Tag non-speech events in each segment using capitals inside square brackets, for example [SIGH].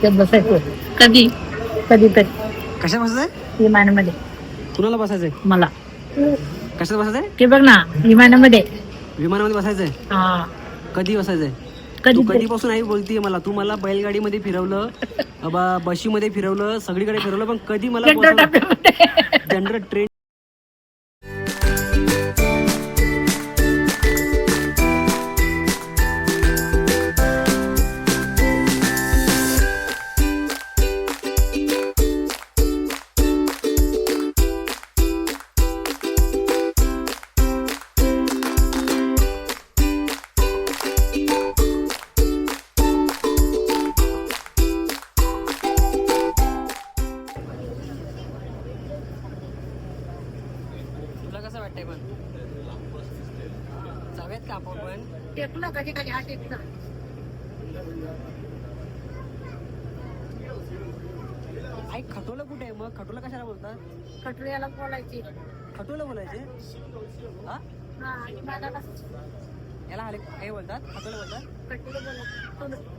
त्याच्यात बसायचो. कधी? कधीतरी. कशात बसायचंय विमानामध्ये. कुणाला बसायचंय? मला. कशात बसायचंय? ते बघ ना विमानामध्ये. विमानामध्ये बसायचंय? हा. कधी बसायचंय? तू कधी कधीपासून आई बोलतीये मला? तू मला बैलगाडीमध्ये फिरवलं बा बशीमध्ये फिरवलं सगळीकडे फिरवलं पण कधी मला जनरल ट्रेन कधी कधी हा टेकला आई खटोलं कुठे आहे मग? खटोलं कशाला बोलतात? कटोऱ्याला बोलायची. खटोलं बोलायचे? हा? हा आणि मला कसं याला आले काय बोलतात? खटोलं बोलतात? कटोरं बोलायचं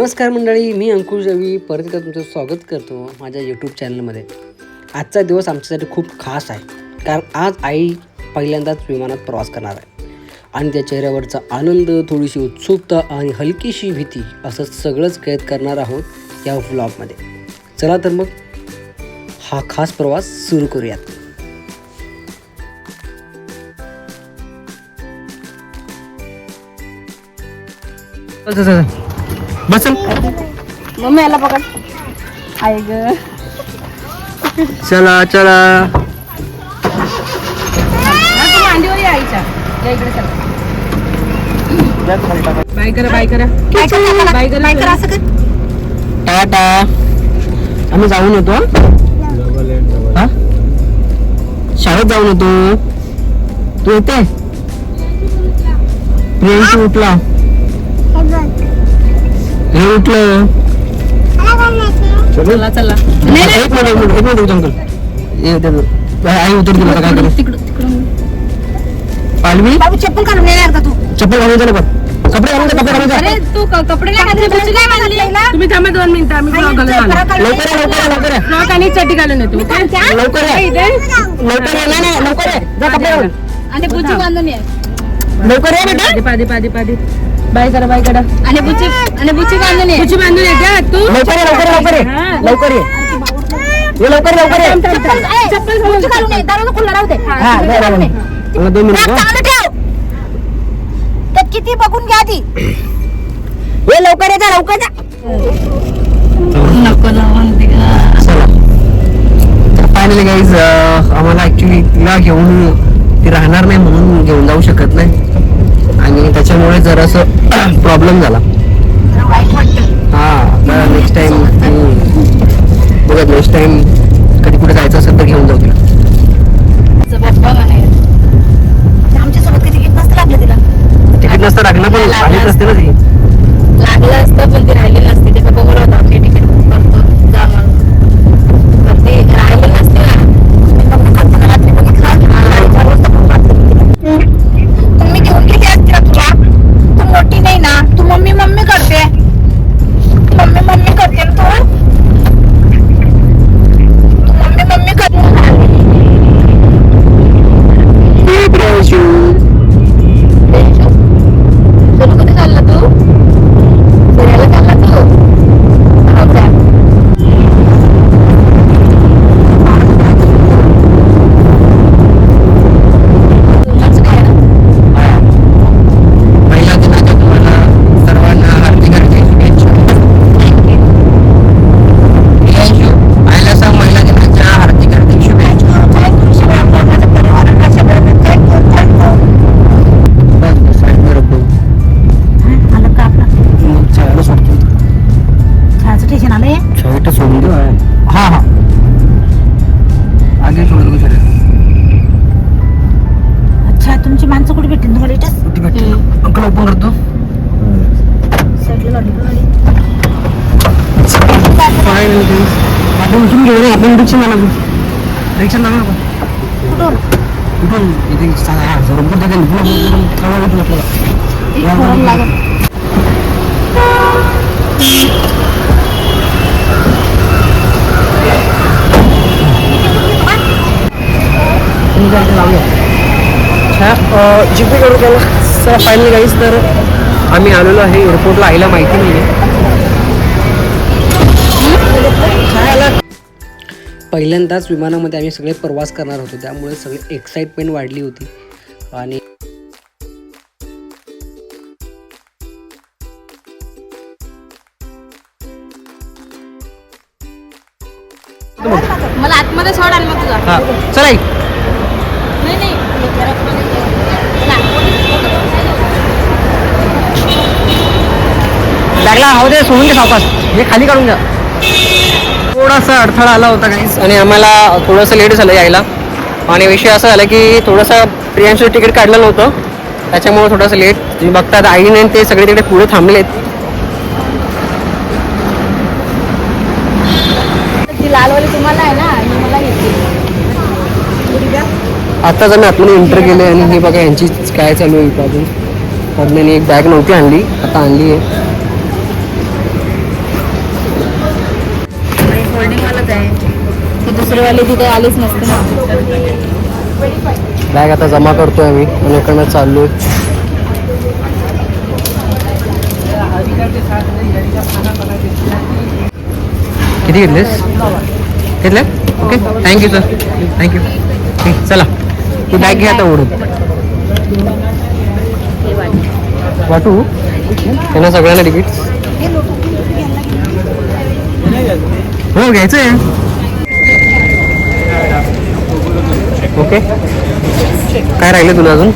नमस्कार मंडळी मी अंकुश रवी. परत एकदा तुमचं स्वागत करतो माझ्या यूट्यूब चॅनलमध्ये आजचा दिवस आमच्यासाठी खूप खास आहे कारण आज आई पहिल्यांदाच विमानात प्रवास करणार आहे. आणि त्या चेहऱ्यावरचा आनंद थोडीशी उत्सुकता आणि हलकीशी भीती असं सगळंच कैद करणार आहोत या व्लॉगमध्ये चला तर मग हा खास प्रवास सुरू करूयात. बसल. मम्मी याला बघा आहे ग. चला चला. आईच्या या इकडे चला बाय करा बाय करा. बाय करा बाय करा असं कर. टाटा. आम्ही जाऊन येतो हा? शाळेत जाऊन येतो. तू येते? प्रियांशी उठला. हे उठलं. चला. चला एक मिनिट एक मिनिट एक मिनिट अंकल. ये दे दे. आई उतर दिला काय करू तिकडं तिकडं. पालवी? बाबू चप्पल काढून येणार का तू. चप्पल घालून जा लवकर. कपडे घालून जा कपडे घालून जा. अरे तू क- कपडे नाही घातले बुची काय बांधली तुम्ही थांबा दोन मिनिटं आम्ही फ्रॉक घालून आलो लवकर या, लवकर या, लवकर या. फ्रॉक आणि चड्डी घालून येतो okay? लवकर या. इथे. लवकर या नाही नाही लवकर या. जा कपडे घालून आणि बुची बांधून ये. लवकर या बेटा. पादी पादी पादी बाय करा बाय करा आणि बुची आणि बुची बांधून ये. बुची बांधून ये का तू. लवकर ये लवकर ये, लवकर ये. हा. लवकर ये. लवकर ये. चप्पल घालून ये. दे. हा दोन मिनिट. ठेव. तर किती बघून घ्या आधी. ये लवकर ये जा लवकर जा. नको फायनली गाईज आम्हाला ऍक्च्युली तिला घेऊन ती राहणार नाही म्हणून घेऊन जाऊ शकत नाही. आणि त्याच्यामुळे जरासं [CLEARS THROAT] प्रॉब्लेम झाला. हा नेक्स्ट टाइम बघा नेक्स्ट टाइम कधी कुठे जायचं असेल तर घेऊन जाऊ तिला. लागलं तिकीट नसतं लागलं पण आलीच असते ना ती. लागलं असतं पण ती राहिली रिक्षा लागू रिक्षा लागू नको. कुठून? इथे सहा हजार रुपये देते ना. पुन्हा बोलून कळवा येतो आपल्याला. या बरं. तुम्ही काय ते लावूया. ह्या जी पी करू त्याला सर फायनली गाईज तर आम्ही आलेलो आहे एअरपोर्टला आईला माहिती नाही आहे पहिल्यांदाच विमानामध्ये आम्ही सगळे प्रवास करणार होतो. त्यामुळे सगळे एक्साइटमेंट वाढली होती. आणि मला आतमध्ये सोड आणि मग तुझा हा चला आई. नाही नाही. बॅगला हवं दे सोडून घे सावकाश. हे खाली काढून घ्या थोडासा अडथळा आला होता काहीच आणि आम्हाला थोडंसं लेट झालं यायला. आणि विषय असा झाला की थोडंसं प्रियांचं तिकीट काढलं नव्हतं त्याच्यामुळे थोडंसं लेट तुम्ही बघतात आईने आणि ते सगळे तिकडे पुढे थांबलेत ती लालवाली तुम्हाला आहे ना मला घेतली आत्ताच आम्ही आतमध्ये एंटर केले आणि हे बघा यांची काय चालू आहे इथं अजून. पद्म्याने एक बॅग नव्हती आणली आता आणली आहे. दुसरेवाले तिथे आलेच नसते ना. बॅग आता जमा करतोय मी आणि इकडनं चाललोय. किती घेतलेस? घेतले ओके थँक्यू सर थँक्यू ठीक चला. ती बॅग घ्या आता ओढून. वाटू? त्यांना सगळ्यांना तिकीट हो घ्यायचं आहे ओके. काय राहिलं तुला अजून?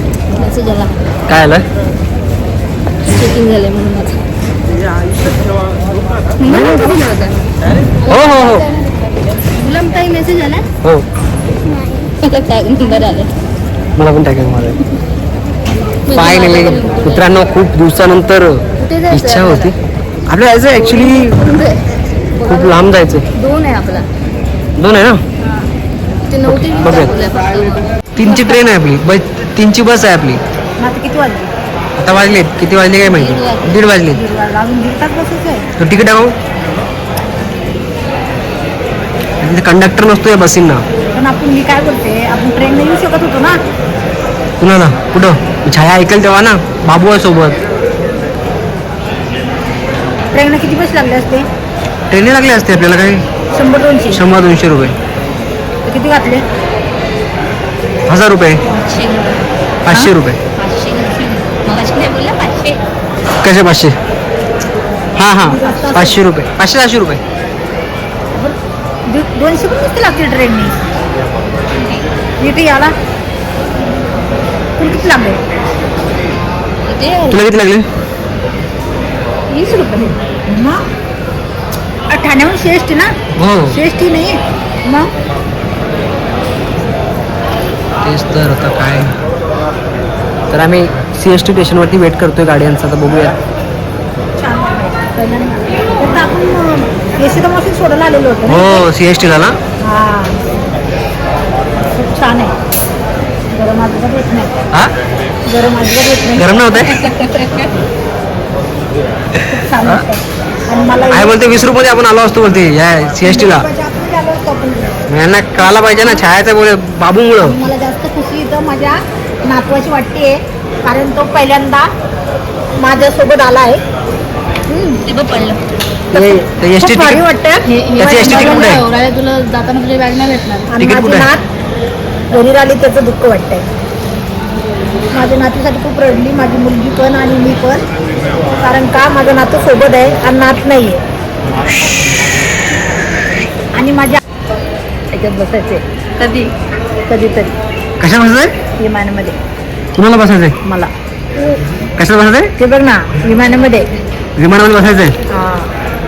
काय आलं? माझं. हो हो हो. तुला काही मेसेज आला? हो. [LAUGHS] मला पण फायनली [LAUGHS] मित्रांनो खूप दिवसानंतर इच्छा होती. आपल्याला जायचं ऍक्च्युली खूप लांब जायचं दोन आहे आपला. दोन आहे ना? ते. दाखवलंय फक्त. तीनची ट्रेन आहे आपली. बस तीनची बस आहे आपली. मग आता किती वाजले? आता वाजलेत. किती वाजले काय माहिती? दीड वाजलेत. अजून दीड तास बसायचं आहे. तो तिकीट तिथे कंडक्टर नसतो या बसींना. पण आपण मी काय बोलते आपण ट्रेन येऊ शकत होतो ना. कुणाला? कुठं? छाया ऐकेल तेव्हा ना? बाबू आहे सोबत. ट्रेनला किती पैसे लागले असते? ट्रेने लागले असते आपल्याला काही? शंभर दोनशे. शंभर दोनशे रुपये. किती घातले? हजार रुपये. पाचशे. रुपये. कसे पाचशे? हां हां. पाचशे. रुपये. पाचशे सहाशे रुपये. दो- दोनशे पण किती लागते ट्रेनने. इथे याला. तुला किती लागले? तुला किती लागले? वीस रुपये. मग? अ, ठाण्याहून सी एस टी ना? हो. सी एस टी नाही मग? तेच तर आता काय. तर आम्ही सी एस टी स्टेशनवरती वेट करतोय गाड्यांचा तर बघूया. सोडायला आलेलो होतो हो सी एस टीला ना? खूप छान आहे गरम अजिबात येत नाही हा? गरम अजिबात येत नाही गरम नव्हतं? खूप छान वाटतं आणि मला काय बोलते वीस रुपये आपण आलो असतो बोलते. या सी एस टीला यांना कळायला पाहिजे ना छायाचं बोल बाबूमुळं. मला जास्त खुशी इथं माझ्या नातवाची वाटते कारण तो पहिल्यांदा माझ्यासोबत आला आहे. पडलं. एस टी खूप भारी वाटतं. तुला जाताना तुझी बॅग नाही भेटणार. आणि तिकीट माझी? नात घरी आली त्याचं दुःख वाटतंय. माझ्या नातीसाठी खूप रडली. माझी मुलगी पण आणि मी पण. कारण का? माझं नातं सोबत आहे आणि नात नाही आणि माझ्या त्याच्यात बसायचे कधी? कधीतरी कशा बसायचंय? विमानामध्ये. कुणाला बसायचंय? मला. कशाला बसायचंय? ते बघ ना विमानामध्ये. विमानामध्ये बसायचंय? हा.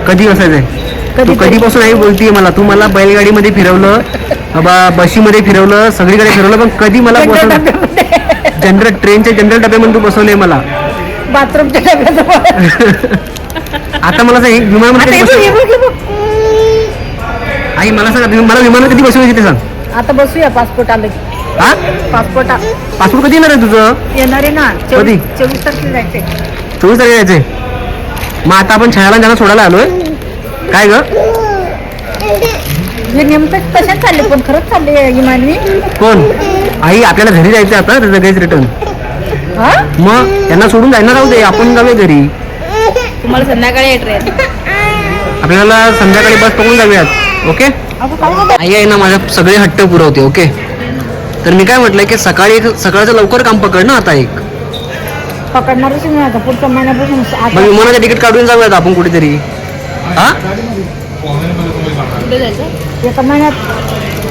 कधी बसायचंय? तू कधीतरी. कधीपासून आई बोलतीये मला. तू मला बैलगाडीमध्ये फिरवलं बाबा बशीमध्ये फिरवलं सगळीकडे फिरवलं पण कधी मला बसवलं? जनरल ट्रेनच्या जनरल डब्यामध्ये तू बसवलंय मला. बाथरूमच्या डब्याजवळ. [LAUGHS] आता मला विमानामध्ये हे कधी बघ, आई मला सांगा तुम्ही मला विमानात कधी बसवायची ते सांग. आता बसूया पासपोर्ट आलं की. हा? पासपोर्ट पासपोर्ट कधी येणार आहे तुझं? येणार आहे ना कधी? चोवीस चोवीस तारखेला जायचे चोवीस तारीख यायचे मग आता आपण छायाला त्यांना सोडायला आलोय? काय ग? नेमकं कशात चालले पण खरंच चालले इमानी कोण? आई आपल्याला घरी जायचं आता त्याचं घरीच रिटर्न हा? मग त्यांना सोडून जायला राहू दे आपण जाऊया घरी. तुम्हाला संध्याकाळी ट्रेन आपल्याला संध्याकाळी बस पकडून जाऊयात. ओके? आई आहे ना माझ्या सगळे हट्ट पुरवते ओके? तर मी काय म्हटलंय की सकाळी एक सकाळचं लवकर काम पकड ना आता एक. पकडणारच नाही आता पुढच्या महिन्यापासून मग विमानाचं तिकीट काढून जाऊयात आपण कुठेतरी. हा? एका महिन्यात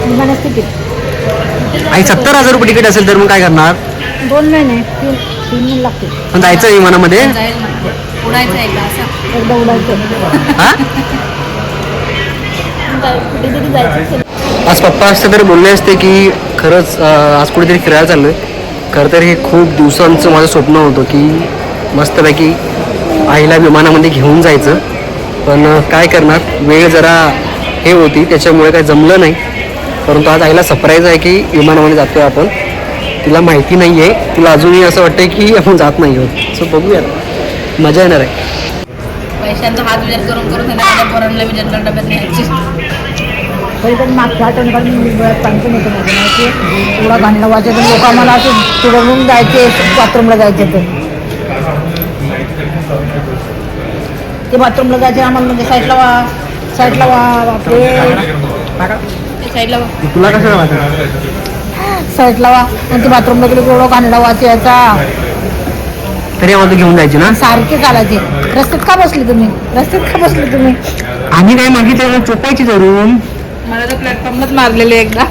विमानात तिकीट. आई सत्तर हजार रुपये तिकीट असेल तर मग काय करणार? दोन महिने तीन तीन महिने लागतील. पण जायचं विमानामध्ये? उडायचं एकदा हा? कुठेतरी जायचं आज पप्पा असते तर बोलले असते की खरंच आज कुठेतरी फिरायला चाललोय. खरं तर हे खूप दिवसांचं माझं स्वप्न होतं की मस्तपैकी आईला विमानामध्ये घेऊन जायचं. पण काय करणार? वेळ जरा हे होती त्याच्यामुळे काय जमलं नाही. परंतु आज आईला सरप्राईज आहे की विमानामध्ये जातोय आपण. तिला माहिती नाही आहे तिला अजूनही असं वाटतं की आपण जात नाही आहोत. सो बघूयात. मजा येणार आहे. पैशांचा हात विचार करून करून त्यांना पोरांना मी जनरल डब्यात न्यायची. तरी पण मागच्या आठवण मी माहिती एवढा घाणला वाचायचं लोक आम्हाला असे जायचे बाथरूमला जायचे ते. बाथरूमला जायचे आम्हाला म्हणजे साईडला वा साईडला वा बापरे. साईडला वा. तुला कसं वाटतं साईडला वा. आणि ते बाथरूमला गेले की एवढा घाणला वाचायचा तरी आम्हाला घेऊन जायची ना? सारखे चालायचे रस्त्यात का बसले तुम्ही? रस्त्यात का बसले तुम्ही? आम्ही काय मागितलं चोपायची धरून. मला तर प्लॅटफॉर्मच मारलेले एकदा.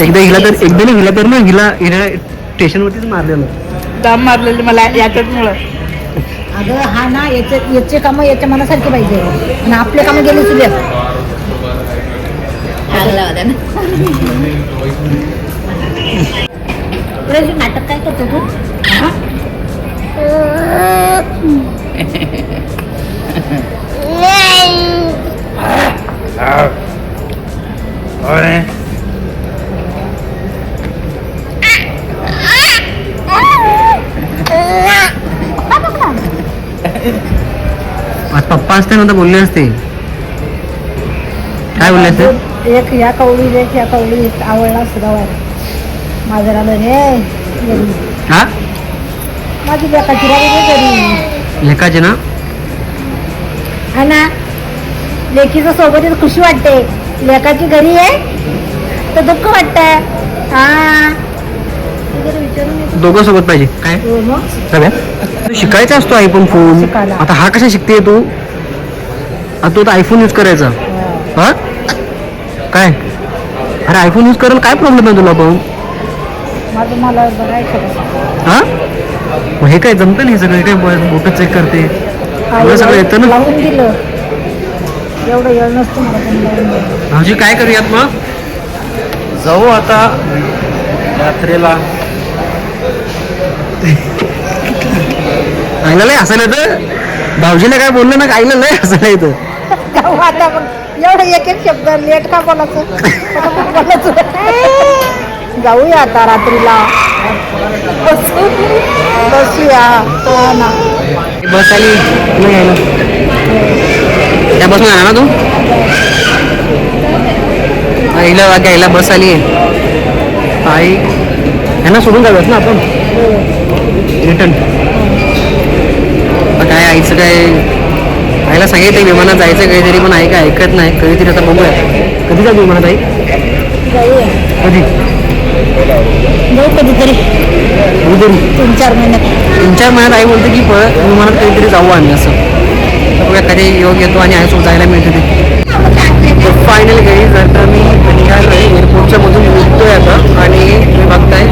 एकदा हिला तर एकदा नाही हिला तर ना हिला हिला स्टेशनवरतीच मारलेलं दाम मारलेले मला याच्याचमुळं अगं हा ना याचे याचे कामं याच्या मनासारखे पाहिजे. आणि आपले कामं गेले चुल्या नाटक काय करतो तू आज पप्पा असते ना तर बोलले असते काय बोलले असते एक या कवळी एक या कवळी आवडला सुद्धा माझं राहिलं रे. हा माझी लेखाची राहिली लेखाचे ना हा ना लेकीचं सोबत येत खुशी वाटते लेकाची घरी आहे तर दुःख वाटतंय हा. दोघं सोबत पाहिजे. काय? हो मग सगळ्यात तू शिकायचा असतो आयफोन फोन. आता हा कशा शिकते तू? आता तू तर आयफोन यूज करायचा. हा. हा काय? अरे आयफोन यूज करायला काय प्रॉब्लेम आहे तुला पण माझं मला बघायचं हा मग हे काय जमतं नाही सगळं? हे काय बोट चेक करते? सगळं येतं ना? लावून दिलं. एवढं वेळ नसतो मला पण लावून दिलं. भाऊजी काय करूयात मग? जाऊ आता. यात्रेला. आईला लय हसायला येतं. भाऊजीला काय बोललं ना आईला लय हसायला येतं. जाऊ हो आता मग एवढं एक एक शब्द लेट का बोलायचं? बोलायचं. जाऊया आता रात्रीला. बसू? बसूया. हा ना. बस आली. त्या बसून आला ना तू? आईला घ्यायला बस आली. आई. यांना सोडून जाऊयात ना आपण. रिटर्न काय आईचं काय आईला सांगितलं विमानात जायचं काहीतरी पण काय ऐकत नाही. कधीतरी आता बघूया. कधी जाऊ विमानात आई? कधी? जाऊ कधीतरी. तीन चार महिन्यात तीन चार महिन्यात आई बोलते की परत विमानात कधीतरी जाऊ आम्ही असं. बघूया कधी योग येतो आणि आईसोबत जायला मिळते ते. फायनली जर तर मी निघालो आहे एअरपोर्टच्या मधून निघतोय आता. आणि तुम्ही बघताय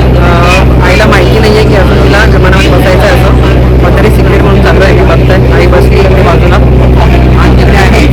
आईला माहिती नाही आहे की अजून तिला विमानामध्ये बसायचं आहे असं. पण सिक्रेट म्हणून चालू आहे मी बघताय. आई बसली इकडे बाजूला. आणि तिकडे आहे.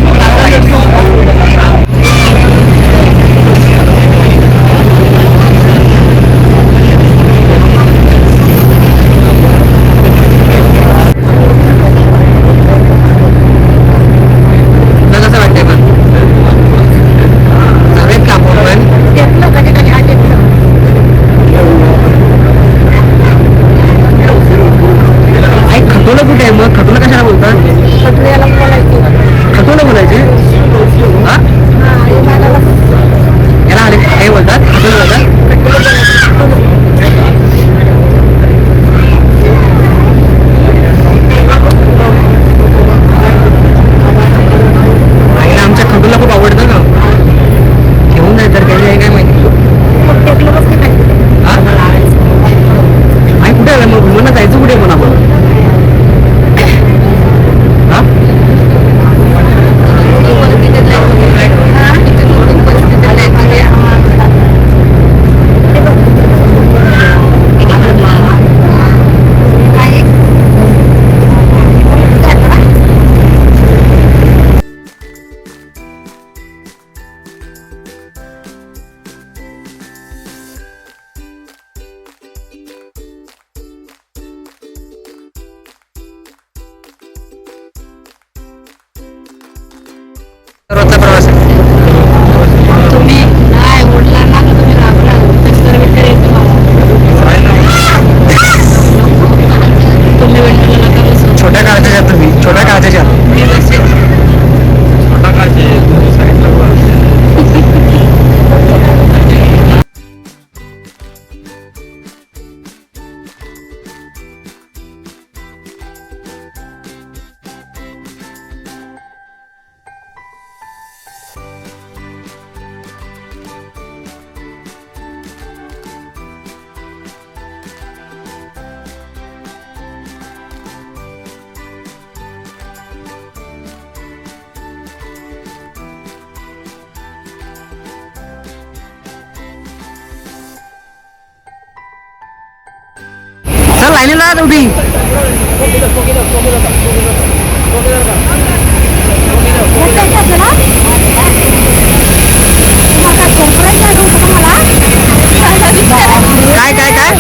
काय काय काय?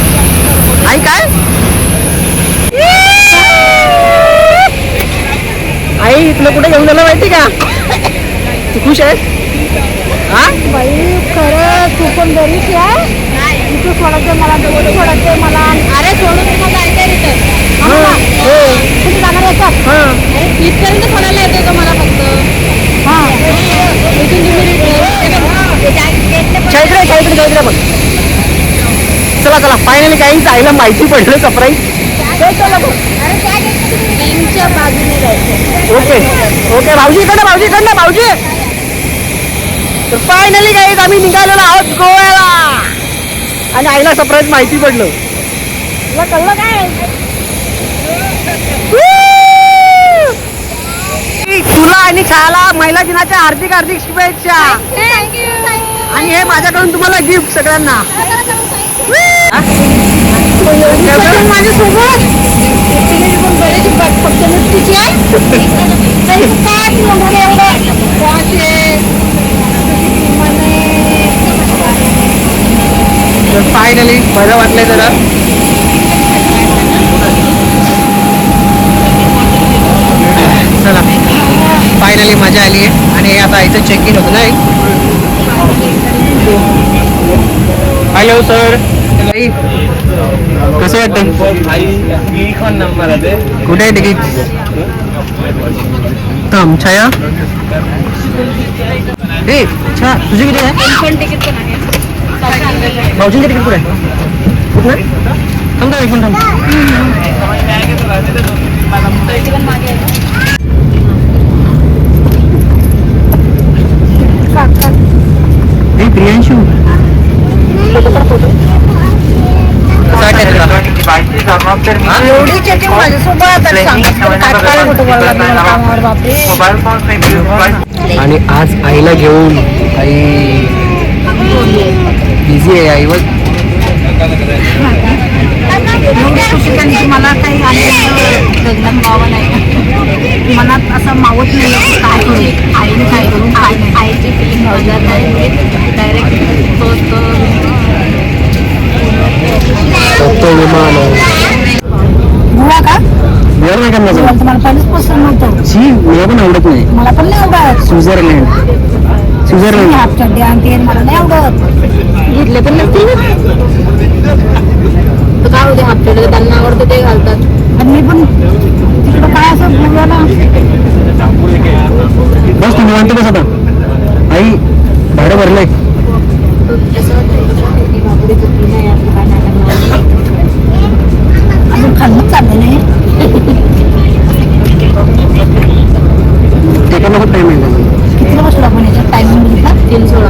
आई काय? आई तुला कुठे घेऊन जाणार माहिती का? तू खुश आहेस? हा? बाई खरं तू पण बरीच आहे. इथं सोडायचं मला सोडायचं मला. अरे सोडून तुम्हाला जायचं रिटर्न तुम्ही जाणार याच्यात इथपर्यंत सोडायला येतो का मला फक्त हा इथून तुम्ही रिटर्न चैत्र चैत्र चैत्र पण. चला चला फायनली काही आईला माहिती पडलं सरप्राईज ओके ओके भाऊजी इकडनं भाऊजी इकडनं भाऊजी. तर फायनली काही आम्ही निघालेलो आहोत गोव्याला. आणि आईला सरप्राईज माहिती पडलं. तुला कळलं काय? तुला आणि छायाला महिला दिनाच्या हार्दिक हार्दिक शुभेच्छा. आणि हे माझ्याकडून तुम्हाला गिफ्ट सगळ्यांना. माझ्यासोबत फक्त नुसतीची एवढं फायनली बरं वाटलंय जरा. फायनली मज़ा आली आहे. आणि आता इथं चेक इन होतं नाही हॅलो सर कसं वाटतं? नंबर आहे कुठे आहे तिकीट थांब छाया. ए छा तुझी किती आहे? पण तिकीट पण आहे भाऊजींचे तिकीट कुठे आहे? कुठं थांब थांब एक मिनिट थांब. हा? एवढी चेकिंग माझ्यासोबत. आणि कुठं कामावर बापरे आज आईला घेऊन आई बिझी आहे आई बघ एवढी खुशी कारण की मला काही नाही मनात असं मावत नाही काय करू आईने काय करू आईची फिलिंग डायरेक्ट तो तो तो विमान बुवा का? बिअर नाही करणार मला तुम्हाला पहिलेच पसंत नव्हतं शी मला पण आवडत नाही. मला पण नाही आवडत. स्वित्झर्लंड. स्वित्झर्लंड. हाफ चड्डे आणि ते मला नाही आवडत. घेतले पण नसतील तर काय होते हाफ चड्डे त्यांना आवडतं ते घालतात. आणि मी पण तिकडं काय असं गोव्याला? बस निवांत बस आता. आई भाडं भरलंय. अजून खाल्लं चाललं नाही ते का नको टाइम आहे? कितीला बसलो आपण याच्यात? टायमिंग बघितला? तीन सोळा.